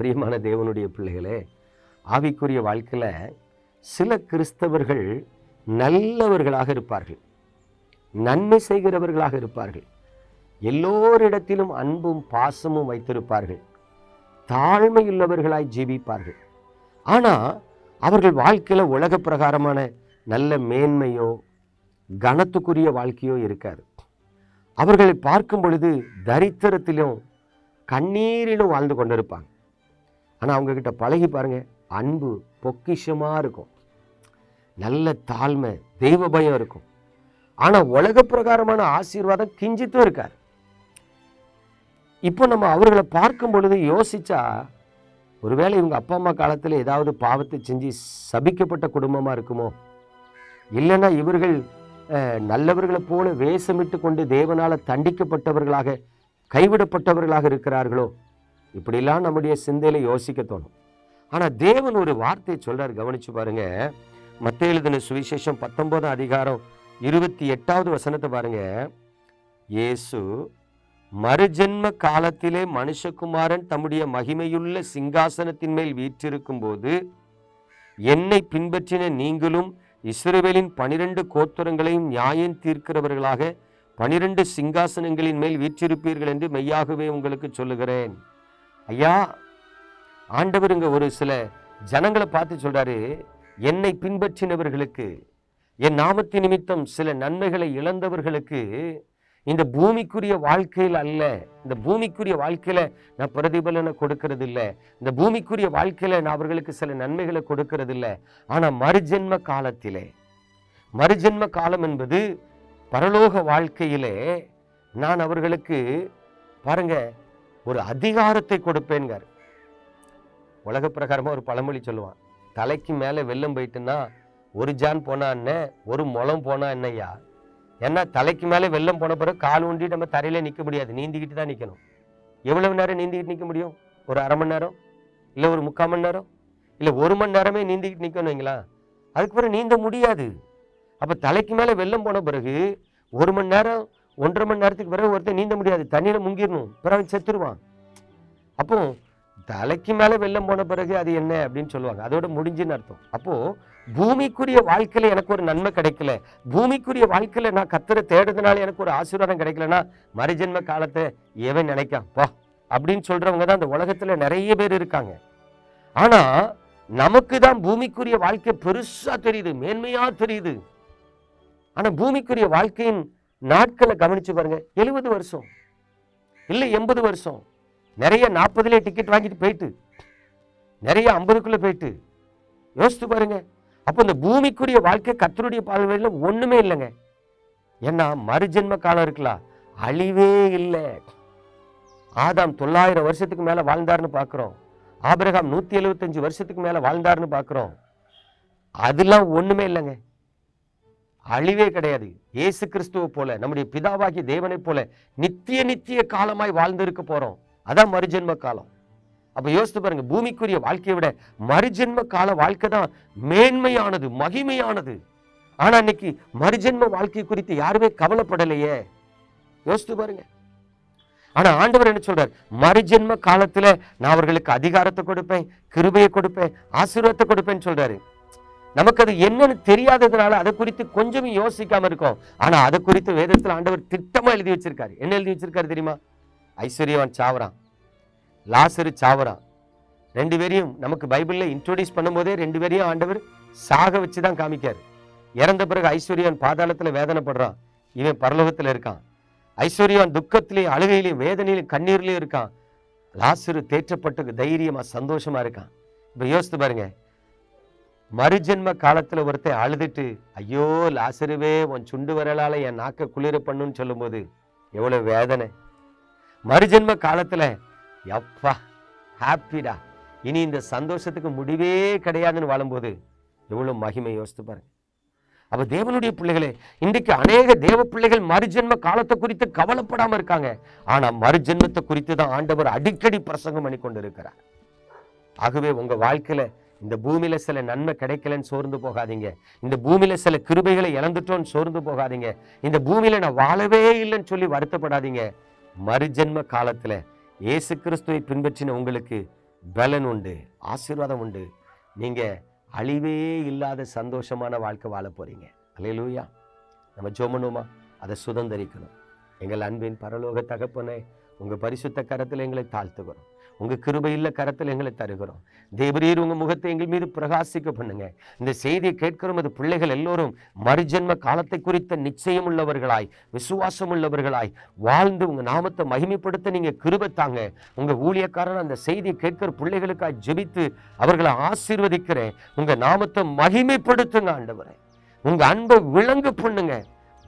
பிரியமான தேவனுடைய பிள்ளைகளே ஆவிக்குரிய வாழ்க்கையில் சில கிறிஸ்தவர்கள் நல்லவர்களாக இருப்பார்கள். நன்மை செய்கிறவர்களாக இருப்பார்கள். எல்லோரிடத்திலும் அன்பும் பாசமும் வைத்திருப்பார்கள். தாழ்மையுள்ளவர்களாய் ஜீவிப்பார்கள். ஆனால் அவர்கள் வாழ்க்கையில் உலக பிரகாரமான நல்ல மேன்மையோ கனத்துக்குரிய வாழ்க்கையோ இருக்காது. அவர்களை பார்க்கும் பொழுது தரித்திரத்திலும் கண்ணீரிலும் வாழ்ந்து கொண்டிருப்பாங்க. ஆனால் அவங்கக்கிட்ட பழகி பாருங்கள் அன்பு பொக்கிஷமாக இருக்கும். நல்ல தாழ்மை தெய்வ பயம் இருக்கும். ஆனால் உலக பிரகாரமான ஆசீர்வாதம் கிஞ்சித்தும் இருக்கார் இப்போ நம்ம அவர்களை பார்க்கும் பொழுது யோசிச்சா ஒருவேளை இவங்க அப்பா அம்மா காலத்தில் ஏதாவது பாவத்தை செஞ்சு சபிக்கப்பட்ட குடும்பமாக இருக்குமோ? இல்லைன்னா இவர்கள் நல்லவர்களைப் போல வேஷமிட்டு கொண்டு தேவனால் தண்டிக்கப்பட்டவர்களாக கைவிடப்பட்டவர்களாக இருக்கிறார்களோ? இப்படிலாம் நம்முடைய சிந்தையில் யோசிக்க தோணும். ஆனால் தேவன் ஒரு வார்த்தையை சொல்றார். கவனிச்சு பாருங்க. மத்த எழுதின சுவிசேஷம் பத்தொன்பதாம் அதிகாரம் இருபத்தி எட்டாவது வசனத்தை பாருங்க. இயேசு மறுஜென்ம காலத்திலே மனுஷகுமாரன் தம்முடைய மகிமையுள்ள சிங்காசனத்தின் மேல் வீற்றிருக்கும் போது என்னை பின்பற்றின நீங்களும் இஸ்ரேவேலின் பனிரெண்டு கோத்திரங்களையும் நியாயம் தீர்க்கிறவர்களாக பனிரெண்டு சிங்காசனங்களின் மேல் வீற்றிருப்பீர்கள் என்று மெய்யாகவே உங்களுக்கு சொல்லுகிறேன். ஐயா ஆண்டவருங்க ஒரு சில ஜனங்களை பார்த்து சொல்கிறாரு என்னை பின்பற்றினவர்களுக்கு என் நாமத்தின் நிமித்தம் சில நன்மைகளை இழந்தவர்களுக்கு இந்த பூமிக்குரிய வாழ்க்கையில் அல்ல இந்த பூமிக்குரிய வாழ்க்கையில் நான் பிரதிபலனை கொடுக்கறது இல்லை இந்த பூமிக்குரிய வாழ்க்கையில் நான் அவர்களுக்கு சில நன்மைகளை கொடுக்கறது இல்லை ஆனால் மறுஜென்ம காலத்திலே மறுஜென்ம காலம் என்பது பரலோக வாழ்க்கையிலே நான் அவர்களுக்கு பாருங்கள் ஒரு அதிகாரத்தை கொடுப்பேன்கார் உலக பிரகாரமாக ஒரு பழமொழி சொல்லுவான். தலைக்கு மேலே வெள்ளம் போயிட்டுன்னா ஒரு ஜான் போனா என்ன ஒரு முளம் போனா என்னையா ஏன்னா தலைக்கு மேலே வெள்ளம் போன பிறகு கால் ஊண்டி நம்ம தரையில நிற்க முடியாது. நீந்திக்கிட்டு தான் நிற்கணும் எவ்வளவு நேரம் நீந்திக்கிட்டு நிற்க முடியும்? ஒரு அரை மணி நேரம்? இல்லை ஒரு முக்கால் மணி நேரம்? இல்லை ஒரு மணி நேரமே நீந்திக்கிட்டு நிற்கணும் வைங்களா? அதுக்கு பிறகு நீந்த முடியாது. அப்போ தலைக்கு மேலே வெள்ளம் போன பிறகு ஒரு மணி நேரம் ஒன்றரை மணி நேரத்துக்கு பிறகு ஒருத்தர் நீந்த முடியாது. தண்ணியில் முங்கிடணும் பிறகு செத்துருவான். அப்போ தலைக்கு மேலே வெள்ளம் போன பிறகு அது என்ன அப்படின்னு சொல்லுவாங்க. அதோட முடிஞ்சுன்னு அர்த்தம். அப்போது பூமிக்குரிய வாழ்க்கையில் எனக்கு ஒரு நன்மை கிடைக்கல. பூமிக்குரிய வாழ்க்கையில் நான் கத்துற தேடுறதுனால எனக்கு ஒரு ஆசீர்வாதம் கிடைக்கலன்னா மறுஜென்ம காலத்தை எவன் நினைக்கான். பா அப்படின்னு சொல்கிறவங்க தான் அந்த உலகத்தில் நிறைய பேர் இருக்காங்க. ஆனால் நமக்கு தான் பூமிக்குரிய வாழ்க்கை பெருசாக தெரியுது. மேன்மையாக தெரியுது. ஆனால் பூமிக்குரிய வாழ்க்கையின் நாட்களை கவனிச்சு பாருங்க. எழுபது வருஷம். இல்லை எண்பது வருஷம். நிறைய நாற்பதுலேயே டிக்கெட் வாங்கிட்டு போயிட்டு நிறைய ஐம்பதுக்குள்ளே போயிட்டு யோசித்து பாருங்க. அப்போ இந்த பூமிக்குரிய வாழ்க்கை கத்தருடைய பார்வையில் ஒன்றுமே இல்லைங்க. ஏன்னா மறுஜென்ம காலம் இருக்கலாம் அழிவே இல்லை. ஆதாம் தொள்ளாயிரம் வருஷத்துக்கு மேலே வாழ்ந்தாருன்னு பார்க்குறோம் ஆபிரகாம் நூற்றி எழுபத்தஞ்சு வருஷத்துக்கு மேலே வாழ்ந்தாருன்னு பார்க்குறோம் அதெல்லாம் ஒன்றுமே இல்லைங்க. அழிவே கிடையாது. இயேசு கிறிஸ்துவை போல நம்முடைய பிதாவாகிய தேவனைப் போல நித்திய நித்திய காலமாய் வாழ்ந்திருக்க போறோம். அதான் மறுஜென்ம காலம். அப்ப யோசித்து பாருங்க பூமிக்குரிய வாழ்க்கையை விட மறுஜென்ம கால வாழ்க்கை தான் மேன்மையானது மகிமையானது. ஆனா இன்னைக்கு மறுஜென்ம வாழ்க்கை குறித்து யாருமே கவலைப்படலையே. யோசித்து பாருங்க. ஆனா ஆண்டவர் என்ன சொல்றார்? மறுஜென்ம காலத்துல நான் அவர்களுக்கு அதிகாரத்தை கொடுப்பேன் கிருபையை கொடுப்பேன் ஆசீர்வாதத்தை கொடுப்பேன்னு சொல்றாரு. நமக்கு அது என்னன்னு தெரியாததுனால அதை குறித்து கொஞ்சம் யோசிக்காம இருக்கோம். ஆனா அதை குறித்து வேதத்தில் ஆண்டவர் திட்டமா எழுதி வச்சிருக்காரு. என்ன எழுதி வச்சிருக்காரு தெரியுமா? ஐஸ்வர்யவான் சாவரான் லாசரு சாவரான் ரெண்டு பேரையும் நமக்கு பைபிள்ல இன்ட்ரோடியூஸ் பண்ணும்போதே ரெண்டு பேரையும் ஆண்டவர் சாக வச்சு தான் காமிக்காரு. இறந்த பிறகு ஐஸ்வர்யவான் பாதாளத்தில் வேதனைப்படுறான். இவன் பரலோகத்தில் இருக்கான். ஐஸ்வர்யவான் துக்கத்திலையும் அழுகையிலையும் வேதனையிலையும் கண்ணீர்லையும் இருக்கான். லாசரு தேற்றப்பட்டு தைரியமா சந்தோஷமா இருக்கான். இப்போ யோசித்து பாருங்க. மறுஜென்ம காலத்தில் ஒருத்தன் அழுதுட்டு ஐயோ லாசருவே உன் சுண்டு வரலால என் நாக்க குளிர பண்ணுன்னு சொல்லும்போது எவ்வளோ வேதனை. மறுஜென்ம காலத்தில் எப்பா ஹாப்பிடா இனி இந்த சந்தோஷத்துக்கு முடிவே கிடையாதுன்னு வாழும்போது எவ்வளோ மகிமை யோசித்து பாருங்க. அப்போ தேவனுடைய பிள்ளைகளே இன்றைக்கு அநேக தேவ பிள்ளைகள் மறுஜென்ம காலத்தை குறித்து கவலைப்படாமல் இருக்காங்க. ஆனால் மறுஜென்மத்தை குறித்து தான் ஆண்டவர் அடிக்கடி பிரசங்கம் பண்ணி கொண்டு இருக்கிறார் ஆகவே உங்கள் வாழ்க்கையில் இந்த பூமியில் சில நன்மை கிடைக்கலன்னு சோர்ந்து போகாதீங்க. இந்த பூமியில் சில கிருபைகளை இழந்துட்டோன்னு சோர்ந்து போகாதீங்க. இந்த பூமியில் நான் வாழவே இல்லைன்னு சொல்லி வருத்தப்படாதீங்க. மறுஜென்ம காலத்தில் இயேசு கிறிஸ்துவை பின்பற்றின உங்களுக்கு பலன் உண்டு ஆசீர்வாதம் உண்டு. நீங்கள் அழிவே இல்லாத சந்தோஷமான வாழ்க்கை வாழ போகிறீங்க அல்லேலூயா நம்ம ஜோமனுமா? அதை சுதந்திரிக்கணும். எங்கள் அன்பின் பரலோக தகப்பனே உங்கள் பரிசுத்த கரத்தில் எங்களை தாழ்த்துக்கிறோம் உங்கள் கிருபையில் கரத்தில் எங்களை தருகிறோம். தேவரீர் உங்கள் முகத்தை எங்கள் மீது பிரகாசிக்க பண்ணுங்க. இந்த செய்தியை கேட்கிற அது பிள்ளைகள் எல்லோரும் மறுஜென்ம காலத்தை குறித்த நிச்சயம் உள்ளவர்களாய் விசுவாசம் உள்ளவர்களாய் வாழ்ந்து உங்கள் நாமத்தை மகிமைப்படுத்த நீங்கள் கிருபை தாங்க. உங்கள் ஊழியக்காரன் அந்த செய்தியை கேட்கிற பிள்ளைகளுக்காக ஜெபித்து அவர்களை ஆசீர்வதிக்கிறேன். உங்கள் நாமத்தை மகிமைப்படுத்துங்க ஆண்டவரை. உங்கள் அன்பை விளங்கு பண்ணுங்க.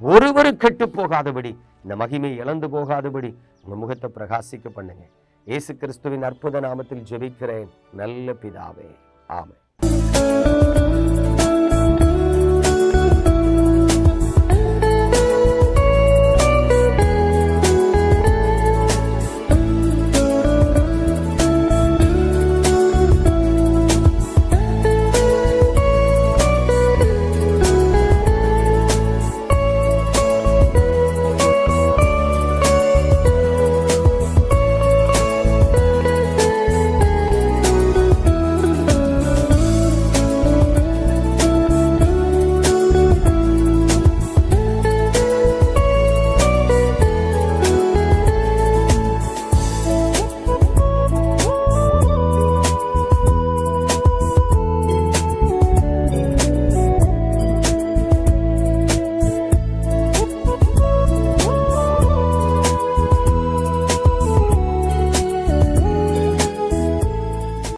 ஒருவரும் கெட்டு போகாதபடி இந்த மகிமை இழந்து போகாதபடி உங்கள் முகத்தை பிரகாசிக்க பண்ணுங்கள் இயேசு கிறிஸ்துவின் அற்புத நாமத்தில் ஜெபிக்கிறேன். நல்ல பிதாவே. ஆமை